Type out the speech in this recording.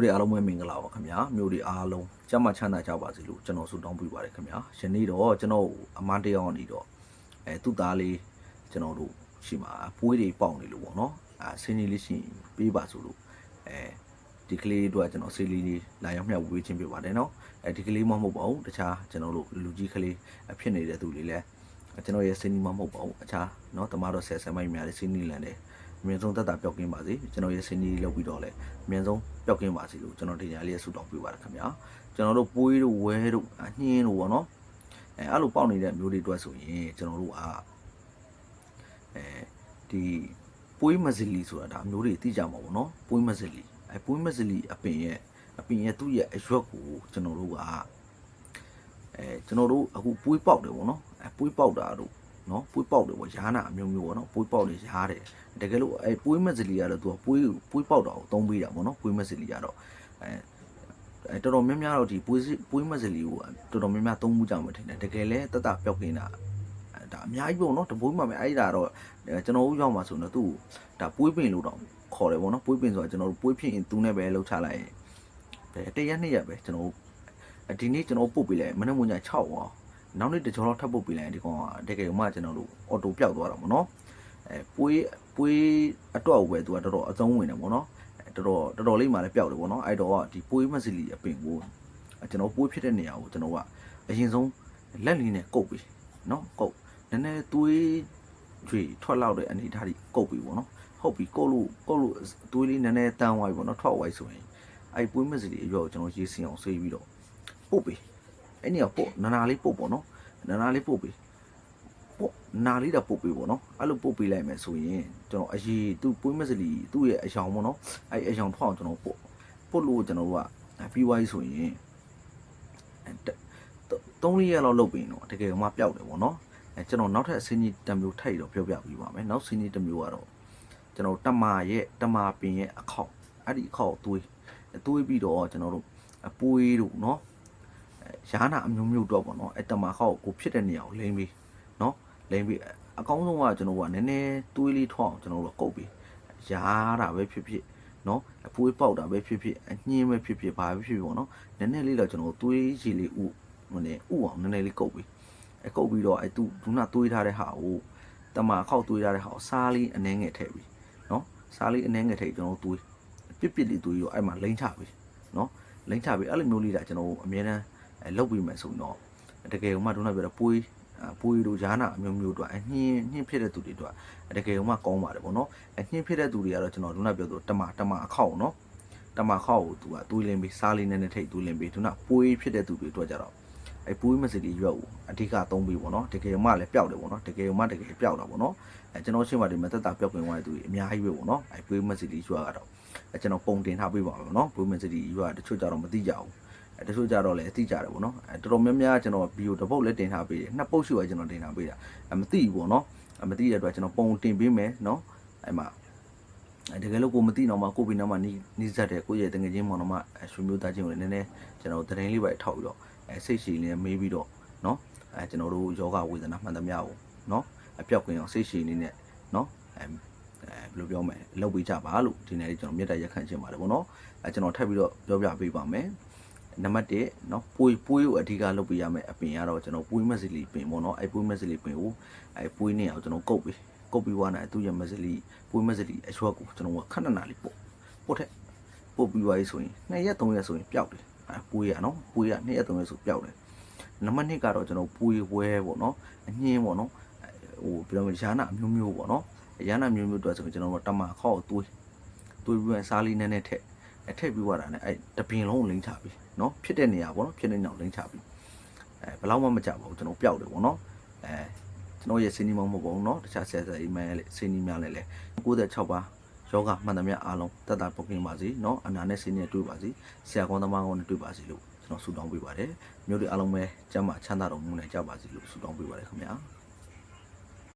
မျိုးတွေအားလုံးပဲမင်္ဂလာပါခင်ဗျာမျိုးတွေအားလုံးကျမချမ်းသာကြပါစေလို့ကျွန်တော်ဆုတောင်းပေးပါတယ်ခင်ဗျာယနေ့တော့ကျွန်တော်အမတရားနေတော့အဲသူ့သားလေးကျွန်တော်တို့ရှိမှာပွေးတွေပေါက်နေလို့ပေါ့နော်အဲဆင်းကြီးလေးရှိပေးပါဆိုလို့အဲဒီကလေးတို့ကကျွန်တော်ဆေးလေးလေးလာရောက်မြတ်ဝေးချင်းပေးပါတယ်နော်အဲဒီကလေးမဟုတ်ပါဘူးတခြားကျွန်တော်တို့လူကြီးကလေးဖြစ်နေတဲ့သူလေးလည်းကျွန်တော်ရဲ့ဆင်းကြီးမဟုတ်ပါဘူးအခြားနော်တမတော်ဆယ်ဆယ်မိုက်များလေးဆင်းကြီးလန်တယ် အမြင့်ဆုံးတက်တာပျောက်ကင်းပါစေကျွန်တော်ရဲ့စင်ကြီးလောက်ပြီးတော့လဲအမြင့်ဆုံးပျောက်ကင်းပါစေလို့ကျွန်တော်ဒီညာလေးဆူတောင်းပေးပါတယ်ခင်ဗျာကျွန်တော်တို့ပွေးတို့ဝဲတို့အနှင်းတို့ပေါ့နော်အဲအဲ့လိုပေါက်နေတဲ့မျိုးတွေအတွက်ဆိုရင်ကျွန်တော်တို့ကအဲဒီပွေးမစလီဆိုတာဒါမျိုးတွေသိကြမှာပေါ့နော်ပွေးမစလီအဲပွေးမစလီအပင်ရဲ့အပင်ရဲ့သူ့ရဲ့အရွက်ကိုကျွန်တော်တို့ကအဲကျွန်တော်တို့အခုပွေးပေါက်တယ်ပေါ့နော်အဲပွေးပေါက်တာတို့ နော်ပွေးပေါက်တယ်ပေါ့ရာနာအမျိုးမျိုးပေါ့နော်ပွေးပေါက်တယ်ရားတယ်တကယ်လို့အဲပွေးမက်စလီကတော့သူကပွေးပွေးပေါက်တာကိုသုံးပေးတာပေါ့နော်ပွေးမက်စလီကတော့အဲအဲတော်တော်များများတော့ဒီပွေးပွေးမက်စလီကိုတော်တော်များများသုံးမှုကြမှာထင်တယ်တကယ်လဲတတပျောက်ကင်းတာအဲဒါအများကြီးပေါ့နော်တပိုးမှပဲအဲ့ဒါတော့ကျွန်တော်တို့ရောက်မှာဆိုတော့သူ့ဒါပွေးပင်လို့တော့ခေါ်တယ်ပေါ့နော်ပွေးပင်ဆိုတာကျွန်တော်တို့ပွေးဖြစ်ရင်သူနဲ့ပဲလှုပ်ချလိုက်ရင်ဘယ်တရက်နှစ်ရက်ပဲကျွန်တော်ဒီနေ့ကျွန်တော်ပုတ်ပေးလိုက်မနေ့ကည6အောင် နောက်နေ့တကြောတော့ထပ်ပုတ်ပေးလိုက်ဒီကောင်ကတကယ်မှကျွန်တော်တို့အော်တိုပျောက်သွားတာပေါ့နော်အဲပွေးပွေးအတွက်ကိုပဲသူကတော်တော်အသုံးဝင်တယ်ပေါ့နော်အဲတော်တော်တော်တော်လေးမှလည်းပျောက်တယ်ပေါ့နော်အဲ့တော့ဒီပွေးမစလီအပင်ကိုကျွန်တော်ပွေးဖြစ်တဲ့နေရာကိုကျွန်တော်ကအရင်ဆုံးလက်လေးနဲ့ကုတ်ပြီးနော်ကုတ်နည်းနည်းသွေးကြွေထွက်လောက်တဲ့အနေအထားကြီးကုတ်ပြီးပေါ့နော်ဟုတ်ပြီကုတ်လို့ကုတ်လို့သွေးလေးနည်းနည်းတန်းသွားပြီပေါ့နော်ထွက်သွားပြီဆိုရင်အဲ့ပွေးမစလီအရွက်ကိုကျွန်တော်ရေးစင်အောင်ဆေးပြီးတော့ပုတ်ပြီး အဲ့နေရာပုတ်နာနာလေးပုတ်ပေါ့နော်နာနာလေးပုတ်ပြီးပေါ့နာလေးတော့ပုတ်ပေးပေါ့နော်အဲ့လိုပုတ်ပေးလိုက်မယ်ဆိုရင်ကျွန်တော်အရေးသူ့ပွေးမစလီသူ့ရဲ့အယောင်ပေါ့နော်အဲ့အယောင်ထောက်အောင်ကျွန်တော်ပုတ်ပုတ်လို့ကျွန်တော်တို့ကပြီးွားရေးဆိုရင်သုံးလေးရက်လောက်လုပ်ပြီးတော့တကယ်မှပျောက်တယ်ပေါ့နော်အဲကျွန်တော်နောက်ထပ်အစင်းကြီးတစ်မျိုးထိုက်တော့ပြောပြပြီးပါမယ်နောက်စင်းကြီးတစ်မျိုးကတော့ကျွန်တော်တမာရဲ့တမာပင်ရဲ့အခောက်အဲ့ဒီအခောက်သွေးသွေးပြီးတော့ကျွန်တော်တို့အပွေးတို့နော် ရာနာအမျိုးမျိုးတော့ပေါ့နော်အဲတမာခောက်ကိုဖြစ်တဲ့နေရာကိုလိမ့်ပြီးနော်လိမ့်ပြီးအကောင်းဆုံးကကျွန်တော်ကနည်းနည်းသွေးလေးထောက်အောင်ကျွန်တော်တို့ကုတ်ပြီးရာတာပဲဖြစ်ဖြစ်နော်အပွေးပေါက်တာပဲဖြစ်ဖြစ်အညင်းပဲဖြစ်ဖြစ်ဘာပဲဖြစ်ဖြစ်ပေါ့နော်နည်းနည်းလေးတော့ကျွန်တော်သွေးရည်လေးဥဟိုနေဥအောင်နည်းနည်းလေးကုတ်ပြီးအကုတ်ပြီးတော့အဲသူဒုနာသွေးထားတဲ့ဟာကိုတမခောက်သွေးထားတဲ့ဟာကိုစားလေးအနှဲငယ်ထည့်ပြီးနော်စားလေးအနှဲငယ်ထည့်ကျွန်တော်သွေးပစ်ပစ်လေးသွေးရောအဲ့မှာလိမ့်ချပြီးနော်လိမ့်ချပြီးအဲ့လိုမျိုးလေးဒါကျွန်တော်အများအားအဲ လုတ်ပြီးမယ်ဆိုတော့တကယ်ကမှဒုနာပြောတော့ပွေးပွေတို့ဂျာနာအမျိုးမျိုးတို့အနှင်းနှင်းဖြစ်တဲ့သူတွေတို့တကယ်မှကောင်းပါတယ်ဗောနော်အနှင်းဖြစ်တဲ့သူတွေကတော့ကျွန်တော်တို့ကပြောသူတမတမအခောက်နော်တမခောက်ကိုသူကသွေးလင်းပြီးစားလေးနဲ့နဲ့ထိတ်သွေးလင်းပြီးသူကပွေးဖြစ်တဲ့သူတွေတို့ကြတော့အဲပွေးမစတီရွက်ကိုအဓိကသုံးပြီးဗောနော်တကယ်မှလည်းပျောက်တယ်ဗောနော်တကယ်မှတကယ်ပျောက်တာဗောနော်အဲကျွန်တော်ရှင်းပါတယ်မသက်တာပျောက်ပြင်သွားတဲ့သူတွေအများကြီးပဲဗောနော်အဲပွေးမစတီရွက်ကတော့အဲကျွန်တော်ပုံတင်ထားပေးပါမယ်ဗောနော်ပွေးမစတီရွက်တချို့ကြတော့မသိကြဘူး အဲတချို့ကြတော့လည်းအသိကြတယ်ဗောနော်အဲတော်တော်များများကျွန်တော်ဗီဒီယိုတစ်ပုတ်လည်းတင်ထားပေးတယ်နှစ်ပုတ်ရှိပါကျွန်တော်တင်ထားပေးတာအဲမသိဘူးဗောနော်အဲမသိတဲ့အတွက်ကျွန်တော်ပုံတင်ပေးမယ်နော်အဲမှာအဲတကယ်လို့ကိုမသိတော့မှကိုပြီးတော့မှနီးနီးစပ်တဲ့ကိုရဲ့တငယ်ချင်းမောင်နှမရွှေမျိုးသားချင်းကိုလည်းနည်းနည်းကျွန်တော်သတင်းလေးပဲထောက်ပြီးတော့အဲစိတ်ရှည်လေးမေးပြီးတော့နော်အဲကျွန်တော်တို့ယောဂဝေဒနာမှန်သမျှကိုနော်အပြောက်ကင်းအောင်စိတ်ရှည်လေးနဲ့နော်အဲအဲဘယ်လိုပြောမလဲလုပ်ပေးကြပါလို့ဒီနေ့ကျွန်တော်မြေတ္တာရက်ခံချင်ပါတယ်ဗောနော်အဲကျွန်တော်ထပ်ပြီးတော့ပြောပြပေးပါမယ် နံပါတ်1เนาะပွေပွေးကိုအဓိကလုပ်ပေးရမယ်အပင်ကတော့ကျွန်တော်ပွေးမက်စလီပင်ပေါ့เนาะအဲပွေးမက်စလီပင်ကိုအဲပွေးနေအောင်ကျွန်တော်ကုတ်ပြီးကုတ်ပြီးွားနေသူ့ရဲ့မက်စလီပွေးမက်စလီအရွက်ကိုကျွန်တော်ကခဏနာလေးပို့ပို့ထက်ပို့ပြီးွားရေးဆိုရင်2ရက်3ရက်ဆိုရင်ပျောက်တယ်အဲပွေးရเนาะပွေးရ2ရက်3ရက်ဆိုပျောက်တယ်နံပါတ်2ကတော့ကျွန်တော်ပွေးဝဲပေါ့เนาะအညင်းပေါ့เนาะဟိုပြောမယ်ရာနာအမျိုးမျိုးပေါ့เนาะရာနာမျိုးမျိုးတော့ဆိုရင်ကျွန်တော်ကတမခောက်သွေးသွေးပြီးရင်စားလေးနည်းနည်းထက် အထက်ပြီးွားတာ ਨੇ အဲတပင်လုံးလိမ့်ချပြီးเนาะဖြစ်တဲ့နေရာပေါ့နော်ဖြစ်တဲ့နေရာကိုလိမ့်ချပြီးအဲဘယ်တော့မှမကြပါဘူးကျွန်တော်ပျောက်တယ်ပေါ့နော်အဲကျွန်တော်ရဲ့စင်းနီမမဟုတ်ပါဘူးเนาะတခြားဆရာဆရာအိမ်မန်ရဲ့စင်းနီများလည်းလေ96ပါယောဂမှန်သမျှအားလုံးတက်တာပုတ်ကင်းပါစေเนาะအနာနဲ့စင်းနဲ့တွေ့ပါစေဆရာကောင်းသမားကောင်းနဲ့တွေ့ပါစေလို့ကျွန်တော်ဆုတောင်းပေးပါတယ်မျိုးတွေအားလုံးပဲကျမ်းမာချမ်းသာတော်မူနိုင်ကြပါစေလို့ဆုတောင်းပေးပါတယ်ခင်ဗျာ